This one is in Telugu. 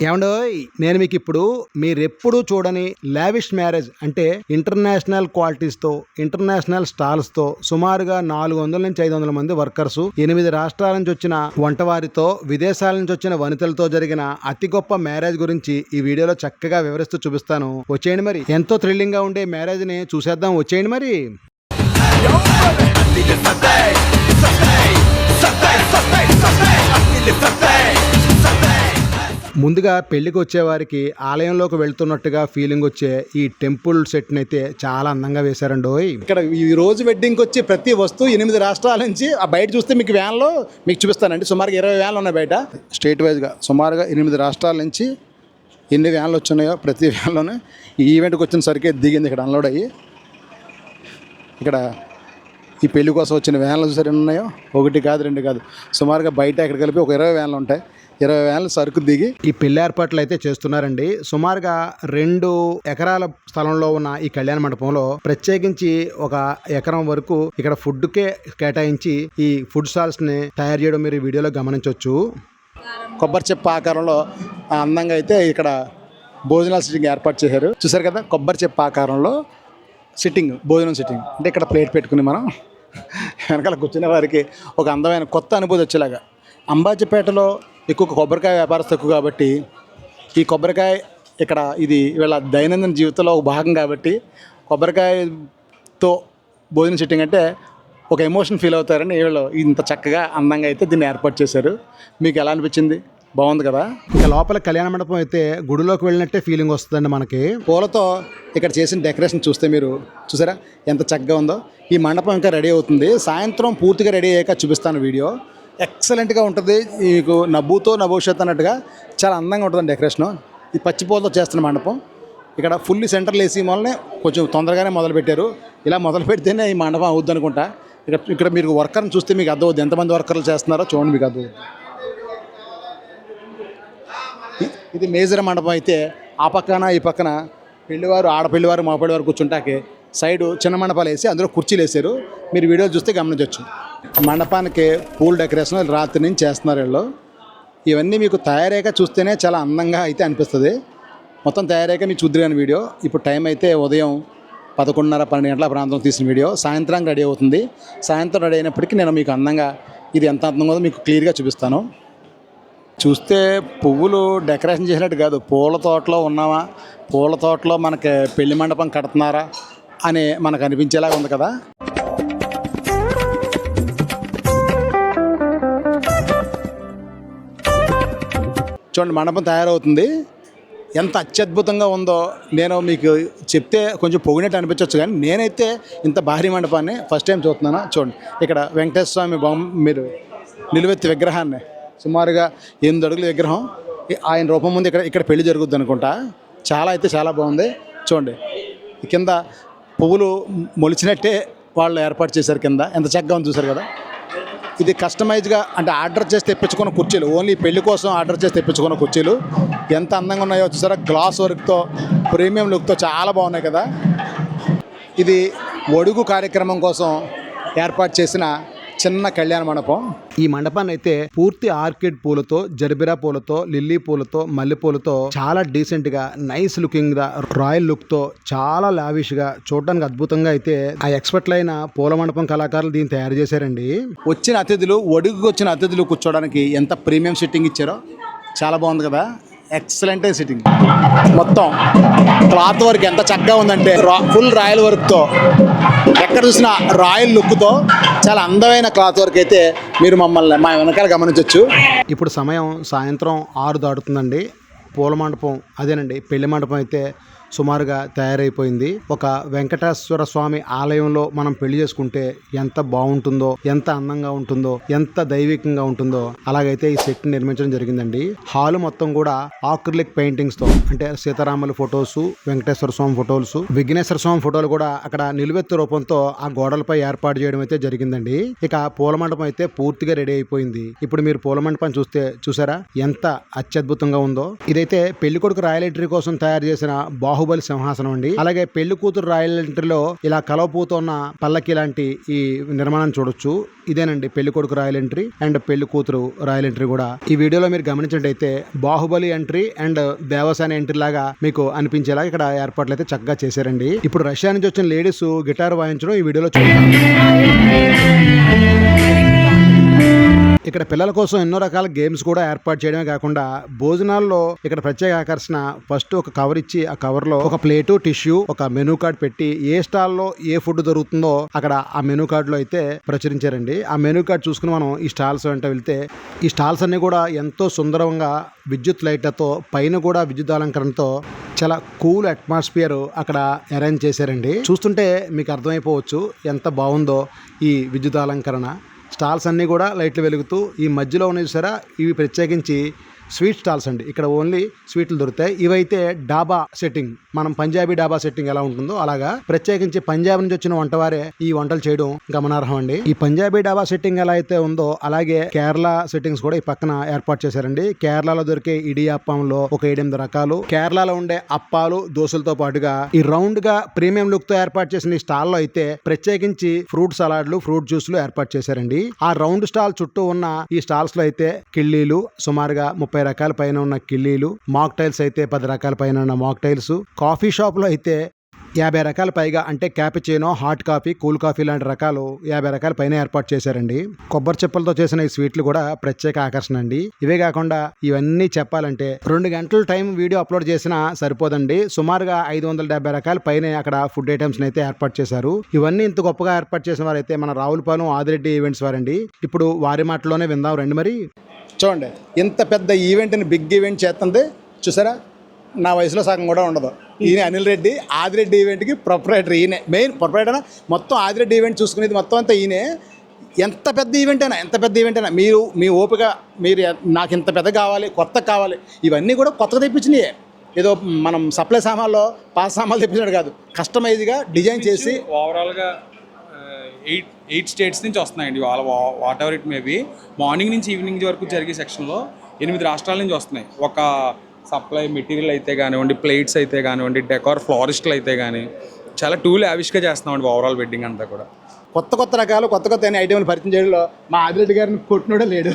ఏమండోయ్ నేను మీకు ఇప్పుడు మీరెప్పుడూ చూడని లావిష్ మ్యారేజ్ అంటే ఇంటర్నేషనల్ క్వాలిటీస్తో ఇంటర్నేషనల్ స్టాల్స్తో సుమారుగా నాలుగు వందల నుంచి ఐదు వందల మంది వర్కర్స్ ఎనిమిది రాష్ట్రాల నుంచి వచ్చిన వంటవారితో విదేశాల నుంచి వచ్చిన వనితలతో జరిగిన అతి గొప్ప మ్యారేజ్ గురించి ఈ వీడియోలో చక్కగా వివరిస్తూ చూపిస్తాను వచ్చేయండి మరి ఎంతో థ్రిల్లింగ్గా ఉండే మ్యారేజ్ని చూసేద్దాం వచ్చేయండి మరి ముందుగా పెళ్ళికి వచ్చేవారికి ఆలయంలోకి వెళ్తున్నట్టుగా ఫీలింగ్ వచ్చే ఈ టెంపుల్ సెట్ని అయితే చాలా అందంగా వేశారండి ఓయ్. ఇక్కడ ఈ రోజు వెడ్డింగ్కి వచ్చి ప్రతి వస్తువు ఎనిమిది రాష్ట్రాల నుంచి ఆ బయట చూస్తే మీకు వ్యాన్లో మీకు చూపిస్తానండి. సుమారుగా ఇరవై వ్యాన్లు ఉన్నాయి బయట. స్టేట్ వైజ్గా సుమారుగా ఎనిమిది రాష్ట్రాల నుంచి ఎన్ని వ్యాన్లు వచ్చినాయో ప్రతి వ్యాన్లోనే ఈ ఈవెంట్కి వచ్చిన సరికే దిగింది ఇక్కడ అన్లోడ్ అయ్యి. ఇక్కడ ఈ పెళ్ళి కోసం వచ్చిన వ్యాన్లు సరే ఉన్నాయో? ఒకటి కాదు రెండు కాదు. సుమారుగా బయట ఇక్కడ కలిపి ఒక ఇరవై వ్యాన్లు ఉంటాయి. ఇరవై వ్యాన్లు సరుకు దిగి ఈ పెళ్ళి ఏర్పాట్లు అయితే చేస్తున్నారండి. సుమారుగా రెండు ఎకరాల స్థలంలో ఉన్న ఈ కళ్యాణ మండపంలో ప్రత్యేకించి ఒక ఎకరం వరకు ఇక్కడ ఫుడ్ కే కేటాయించి ఈ ఫుడ్ స్టాల్స్ని తయారు చేయడం మీరు ఈ వీడియోలో గమనించవచ్చు. కొబ్బరి చెప్ప ఆకారంలో అందంగా అయితే ఇక్కడ భోజనాల సిట్టింగ్ ఏర్పాటు చేశారు. చూసారు కదా? కొబ్బరి చెప్ప ఆకారంలో సిట్టింగ్ భోజనం సిట్టింగ్ అంటే ఇక్కడ ప్లేట్ పెట్టుకుని మనం వెనకాల కూర్చునే వారికి ఒక అందమైన కొత్త అనుభూతి వచ్చేలాగా. అంబాజీపేటలో ఎక్కువ కొబ్బరికాయ వ్యాపారస్తు ఎక్కువ కాబట్టి ఈ కొబ్బరికాయ ఇక్కడ ఇది వీళ్ళ దైనందిన జీవితంలో ఒక భాగం కాబట్టి కొబ్బరికాయతో భోజనం సిట్టింగ్ అంటే ఒక ఎమోషన్ ఫీల్ అవుతారని వీళ్ళు ఇంత చక్కగా అందంగా అయితే దీన్ని ఏర్పాటు చేశారు. మీకు ఎలా అనిపించింది? బాగుంది కదా? ఇంకా లోపల కళ్యాణ మండపం అయితే గుడిలోకి వెళ్ళినట్టే ఫీలింగ్ వస్తుందండి మనకి. పూలతో ఇక్కడ చేసిన డెకరేషన్ చూస్తే మీరు చూసారా? ఎంత చక్కగా ఉందో. ఈ మండపం ఇంకా రెడీ అవుతుంది. సాయంత్రం పూర్తిగా రెడీ అయ్యాక చూపిస్తాను వీడియో. ఎక్సలెంట్గా ఉంటుంది. మీకు నవ్వుతో నభవిష్యత్ అన్నట్టుగా చాలా అందంగా ఉంటుంది డెకరేషన్. ఈ పచ్చి పూలతో చేస్తున్న మండపం. ఇక్కడ ఫుల్లీ సెంటర్లు వేసి మొదలనే కొంచెం తొందరగానే మొదలు పెట్టారు ఇలా మొదలు పెడితేనే ఈ మండపం అవుద్ది అనుకుంటా. ఇక్కడ ఇక్కడ మీరు వర్కర్ని చూస్తే మీకు అర్థమవుద్ది. ఎంతమంది వర్కర్లు చేస్తున్నారో చూడండి మీకు అర్థమవుద్ది. ఇది మేజర్ మండపం అయితే ఆ పక్కన ఈ పక్కన పెళ్ళివారు ఆడపిల్లివారు మగపిల్లివారు కూర్చుంటాకి సైడు చిన్న మండపాలు వేసి అందులో కుర్చీలు వేసారు మీరు వీడియో చూస్తే గమనించవచ్చు మండపానికి పూల్ డెకరేషన్ రాత్రి నుంచి చేస్తున్నారు వీళ్ళు. ఇవన్నీ మీకు తయారయ్యాక చూస్తేనే చాలా అందంగా అయితే అనిపిస్తుంది. మొత్తం తయారయ్యాక మీకు చూద్దరు కానీ వీడియో. ఇప్పుడు టైం అయితే ఉదయం పదకొండున్నర పన్నెండు గంటల ప్రాంతం తీసిన వీడియో. సాయంత్రం రెడీ అవుతుంది. సాయంత్రం రెడీ అయినప్పటికీ నేను మీకు అందంగా ఇది ఎంత అందంగా ఉందో మీకు క్లియర్గా చూపిస్తాను. చూస్తే పువ్వులు డెకరేషన్ చేసినట్టు కాదు. పూల తోటలో ఉన్నామా? పూల తోటలో మనకి పెళ్ళి మండపం కడుతున్నారా? అని మనకు అనిపించేలాగా ఉంది కదా. చూడండి మండపం తయారవుతుంది. ఎంత అత్యద్భుతంగా ఉందో నేను మీకు చెప్తే కొంచెం పొగినట్టు అనిపించవచ్చు కానీ నేనైతే ఇంత భారీ మండపాన్ని ఫస్ట్ టైం చూస్తున్నాను చూడండి. ఇక్కడ వెంకటేశ్వర స్వామి బొమ్మ మీరు నిలువెత్తి విగ్రహాన్ని సుమారుగా ఎనిమిది అడుగుల విగ్రహం. ఆయన రూపం ముందు ఇక్కడ ఇక్కడ పెళ్ళి జరుగుద్ది అనుకుంటా. చాలా అయితే చాలా బాగుంది. చూడండి కింద పువ్వులు మొలిచినట్టే వాళ్ళు ఏర్పాటు చేశారు కింద. ఎంత చక్కగా ఉంది చూసారు కదా. ఇది కస్టమైజ్గా అంటే ఆర్డర్ చేసి తెప్పించుకున్న కుర్చీలు. ఓన్లీ పెళ్ళి కోసం ఆర్డర్ చేసి తెప్పించుకున్న కుర్చీలు. ఎంత అందంగా ఉన్నాయో చూసారా? గ్లాస్ వర్క్తో ప్రీమియం లుక్తో చాలా బాగున్నాయి కదా. ఇది ఒడుగు కార్యక్రమం కోసం ఏర్పాటు చేసిన చిన్న కళ్యాణ మండపం. ఈ మండపాన్ని అయితే పూర్తి ఆర్కిడ్ పూలతో జర్బిరా పూలతో లిల్లీ పూలతో మల్లె పూలతో చాలా డీసెంట్గా నైస్ లుకింగ్గా రాయల్ లుక్తో చాలా లావిష్గా చూడడానికి అద్భుతంగా అయితే ఆ ఎక్స్పర్ట్లైన పూల మండపం కళాకారులు దీన్ని తయారు చేశారండి. వచ్చిన అతిథులు ఒడుగుకు వచ్చిన అతిథులు కూర్చోవడానికి ఎంత ప్రీమియం సిట్టింగ్ ఇచ్చారో చాలా బాగుంది కదా. ఎక్సలెంట్ సిట్టింగ్ మొత్తం క్లాత్ వర్క్ ఎంత చక్కగా ఉందంటే రా ఫుల్ రాయల్ వర్క్తో ఎక్కడ చూసినా రాయల్ లుక్తో చాలా అందమైన క్లాత్ వర్క్ అయితే మీరు మమ్మల్ని మా వెనకాల గమనించవచ్చు ఇప్పుడు సమయం సాయంత్రం ఆరు దాటుతుందండి. పూల మండపం అదేనండి పెళ్ళి మండపం అయితే సుమారుగా తయారైపోయింది. ఒక వెంకటేశ్వర స్వామి ఆలయంలో మనం పెళ్ళి చేసుకుంటే ఎంత బాగుంటుందో ఎంత అందంగా ఉంటుందో ఎంత దైవికంగా ఉంటుందో అలాగైతే ఈ సెట్ నిర్మించడం జరిగిందండి. హాల్ మొత్తం కూడా ఆక్రిలిక్ పెయింటింగ్స్తో అంటే సీతారాముల ఫొటోస్ వెంకటేశ్వర స్వామి ఫొటోస్ విఘ్నేశ్వర స్వామి ఫోటోలు కూడా అక్కడ నిలువెత్తు రూపంతో ఆ గోడలపై ఏర్పాటు చేయడం అయితే జరిగిందండి. ఇక పూల మండపం అయితే పూర్తిగా రెడీ అయిపోయింది. ఇప్పుడు మీరు పూల మండపం చూస్తే చూసారా? ఎంత అత్యద్భుతంగా ఉందో. ఇదైతే పెళ్ళి కొడుకు రాయల్ ఎంట్రీ కోసం తయారు చేసిన బా బాహుబలి సింహాసనం అండి. అలాగే పెళ్ళి కూతురు రాయల్ ఎంట్రీలో ఇలా కలవపోతున్న పల్లకి లాంటి ఈ నిర్మాణం చూడొచ్చు. ఇదేనండి పెళ్ళి కొడుకు రాయల్ ఎంట్రీ అండ్ పెళ్ళి కూతురు రాయల్ ఎంట్రీ కూడా. ఈ వీడియోలో మీరు గమనించినట్టయితే Baahubali entry and Devasena entry లాగా మీకు అనిపించేలా ఇక్కడ ఏర్పాట్లు అయితే చక్కగా చేశారండి. ఇప్పుడు రష్యా నుంచి వచ్చిన లేడీస్ గిటార్ వాయించడం ఈ వీడియోలో చూడండి ఇక్కడ పిల్లల కోసం ఎన్నో రకాల గేమ్స్ కూడా ఏర్పాటు చేయడమే కాకుండా భోజనాల్లో ఇక్కడ ప్రత్యేక ఆకర్షణ ఫస్ట్ ఒక కవర్ ఇచ్చి ఆ కవర్లో ఒక ప్లేటు టిష్యూ ఒక మెనూ కార్డ్ పెట్టి ఏ స్టాల్లో ఏ ఫుడ్ దొరుకుతుందో అక్కడ ఆ మెనూ కార్డ్లో అయితే ప్రచురించారండి. ఆ మెనూ కార్డ్ చూసుకుని మనం ఈ స్టాల్స్ వెంట వెళ్తే ఈ స్టాల్స్ అన్ని కూడా ఎంతో సుందరంగా విద్యుత్ లైట్లతో పైన కూడా విద్యుత్ అలంకరణతో చాలా కూల్ అట్మాస్ఫియర్ అక్కడ అరేంజ్ చేశారండి. చూస్తుంటే మీకు అర్థమైపోవచ్చు ఎంత బాగుందో ఈ విద్యుత్ అలంకరణ. స్టాల్స్ అన్నీ కూడా లైట్లు వెలుగుతూ ఈ మధ్యలో ఉన్నవి సరే ఇవి ప్రత్యేకించి స్వీట్ స్టాల్స్ అండి. ఇక్కడ ఓన్లీ స్వీట్లు దొరుకుతాయి. ఇవైతే డాబా సెట్టింగ్. మనం పంజాబీ డాబా సెట్టింగ్ ఎలా ఉంటుందో అలాగా ప్రత్యేకించి పంజాబ్ నుంచి వచ్చిన వంటవారే ఈ వంటలు చేయడం గమనార్హం అండి. ఈ పంజాబీ డాబా సెట్టింగ్ ఎలా అయితే ఉందో అలాగే కేరళ సెట్టింగ్స్ కూడా ఈ పక్కన ఏర్పాటు చేశారండి. కేరళలో దొరికే ఇడియాప్పంలో ఒక ఏడెనిమిది రకాలు కేరళలో ఉండే అప్పాలు దోశలతో పాటుగా ఈ రౌండ్గా ప్రీమియం లుక్తో ఏర్పాటు చేసిన ఈ స్టాల్లో అయితే ప్రత్యేకించి ఫ్రూట్ సలాడ్లు ఫ్రూట్ జ్యూస్లు ఏర్పాటు చేశారండి. ఆ రౌండ్ స్టాల్ చుట్టూ ఉన్న ఈ స్టాల్స్లో అయితే కిళ్ళీలు సుమారుగా ముప్పై ముప్పై రకాల పైన ఉన్న కిళ్ళీలు మాక్ టైల్స్ అయితే పది రకాల పైన ఉన్న మాక్ టైల్స్ కాఫీ షాప్లో అయితే యాభై రకాల పైగా అంటే cappuccino hot coffee cool coffee లాంటి రకాలు యాభై రకాల పైన ఏర్పాటు చేశారండి. కొబ్బరి చెప్పులతో చేసిన ఈ స్వీట్లు కూడా ప్రత్యేక ఆకర్షణ అండి. ఇవే కాకుండా ఇవన్నీ చెప్పాలంటే రెండు గంటల టైం వీడియో అప్లోడ్ చేసినా సరిపోదండి. సుమారుగా ఐదు వందల డెబ్బై రకాల పైన అక్కడ ఫుడ్ ఐటమ్స్ అయితే ఏర్పాటు చేశారు. ఇవన్నీ ఇంత గొప్పగా ఏర్పాటు చేసిన వారైతే మన రావులపాలెం ఆదిరెడ్డి ఈవెంట్స్ వారండి. ఇప్పుడు వారి మాటలోనే విందాం రండి మరి. చూడండి ఇంత పెద్ద ఈవెంట్ని బిగ్ ఈవెంట్ చేస్తుంది. చూసారా? నా వయసులో సగం కూడా ఉండదు. ఈయన అనిల్ రెడ్డి ఆదిరెడ్డి ఈవెంట్కి ప్రొపరేటర్ ఈయనే. మెయిన్ ప్రొపరేటర్ మొత్తం ఆదిరెడ్డి ఈవెంట్ చూసుకునేది మొత్తం అంతా ఈయనే. ఎంత పెద్ద ఈవెంట్ అయినా ఎంత పెద్ద ఈవెంట్ అయినా మీరు మీ ఓపిక మీరు నాకు ఇంత పెద్ద కావాలి కొత్త కావాలి ఇవన్నీ కూడా కొత్తగా తెప్పించినాయే. ఏదో మనం సప్లై సామాన్లో పాత సామాన్లు తెప్పించినట్టు కాదు. కస్టమైజ్గా డిజైన్ చేసి ఓవరాల్గా ఎయిట్ ఎయిట్ స్టేట్స్ నుంచి వస్తున్నాయండి వాళ్ళ whatever it maybe morning నుంచి ఈవినింగ్ వరకు జరిగే సెక్షన్లో ఎనిమిది రాష్ట్రాల నుంచి వస్తున్నాయి. ఒక సప్లై మెటీరియల్ అయితే కానివ్వండి ప్లేట్స్ అయితే కానివ్వండి డెకార్ ఫ్లారిస్ట్లు అయితే కానీ చాలా టూల్ యావిష్గా చేస్తున్నామండి ఓవరాల్ వెడ్డింగ్ అంతా కూడా. కొత్త కొత్త రకాలు కొత్త కొత్త ఐటెంలు పరిచయం చేయడంలో మా ఆదిరెడ్డి గారిని కొట్టినోడే లేడు.